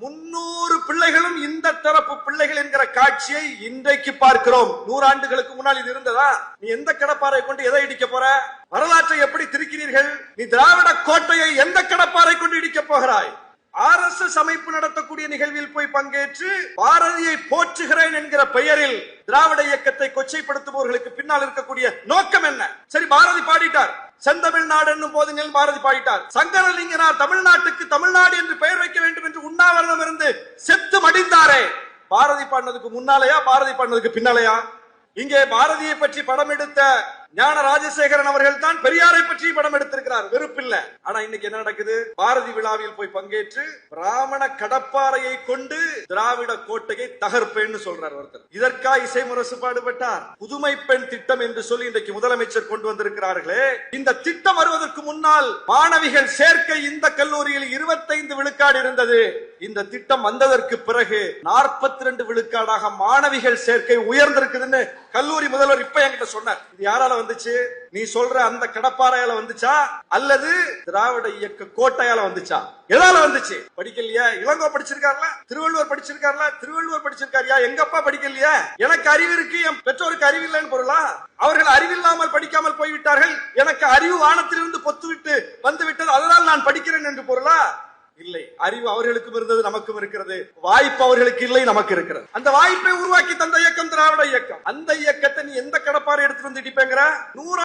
முன்னூறு பிள்ளைகளும் இந்த தரப்பு பிள்ளைகள் என்கிற காட்சியை இன்றைக்கு பார்க்கிறோம். நூறாண்டுகளுக்கு முன்னால் இது இருந்ததா? நீ எந்த கடப்பாறை கொண்டு எதை இடிக்க போற? வரலாற்றை எப்படி திரிக்கிறீர்கள்? நீ திராவிட கோட்டையை எந்த கடப்பாறை கொண்டு இடிக்க போகிறாய்? ஆர் எஸ் எஸ் அமைப்பு நடத்தக்கூடிய நிகழ்வில் போய் பங்கேற்று பாரதியை போற்றுகிறேன் என்கிற பெயரில் திராவிட இயக்கத்தை கொச்சைப்படுத்துபவர்களுக்கு பின்னால் இருக்கக்கூடிய நோக்கம் என்ன? சரி பாரதி பாடிட்டார். செந்தமிழ்நாடு என்னும் போது பாரதி பாடிட்டார். சங்கரலிங்கனார் தமிழ்நாட்டுக்கு தமிழ் செத்து மடிந்தாரே. பாரதி பாடினதுக்கு முன்னாலயா பாரதி பாடினதுக்கு பின்னாலயா? இங்கே பாரதியை பற்றி படம் எடுத்த ஞான ராஜசேகரன் அவர்கள் தான் பெரியாரை பற்றி படம் எடுத்திருக்கிறார். வெறுப்பில்ல. ஆனா இன்னைக்கு என்ன நடக்குது? பாரதி விழாவில் போய் பங்கேற்று பிராமண கடப்பாறையை கொண்டு திராவிட கோட்டையை தகர்ப்பேன்னு சொல்றார் ஒருத்தர். இதற்கா இசை முரசு பாடுபட்டார். புதுமை பெண் திட்டம் என்று சொல்லி இன்றைக்கு முதலமைச்சர் கொண்டு வந்திருக்கிறார்களே. இந்த திட்டம் வருவதற்கு முன்னால் மாணவிகள் சேர்க்கை இந்த கல்லூரியில் இருபத்தைந்து விழுக்காடு இருந்தது. இந்த திட்டம் வந்ததற்கு பிறகு நாற்பத்தி ரெண்டு விழுக்காடாக மாணவிகள் சேர்க்கை உயர்ந்திருக்குதுன்னு கல்லூரி முதல்வர் இப்ப என்கிட்ட சொன்னார். இது யாரால வந்துச்சு? நீ சொல்ற அந்த கடப்பாறையால வந்துச்சா? அல்லது திராவிட இயக்க கோட்டையால வந்துச்சா? எதால வந்துச்சு? படிக்கலையா. இளங்கோ படிச்சிருக்காருல? திருவள்ளுவர் படிச்சிருக்காருல? திருவள்ளுவர் படிச்சிருக்காருயா? எங்க அப்பா படிக்கலையா? எனக்கு அறிவு இருக்கு. என் பெற்றோருக்கு அறிவு இல்லைன்னு பொருளா? அவர்கள் அறிவில்லாமல் படிக்காமல் போய்விட்டார்கள். எனக்கு அறிவு வானத்திலிருந்து பொத்துவிட்டு வந்துவிட்டது. அதனால் நான் படிக்கிறேன் என்று பொருளா? இல்லை. அறிவு அவர்களுக்கும் இருந்தது நமக்கும் இருக்கிறது. வாய்ப்பு அவர்களுக்கு இல்லை நமக்கு இருக்கிறது. அந்த வாய்ப்பை உருவாக்கி தந்த இயக்கம் திராவிட இயக்கம். அந்த இயக்கத்தை நீ எந்த கடப்பாறை எடுத்துட்டு வந்து இடிப்பேங்கிற? நூறு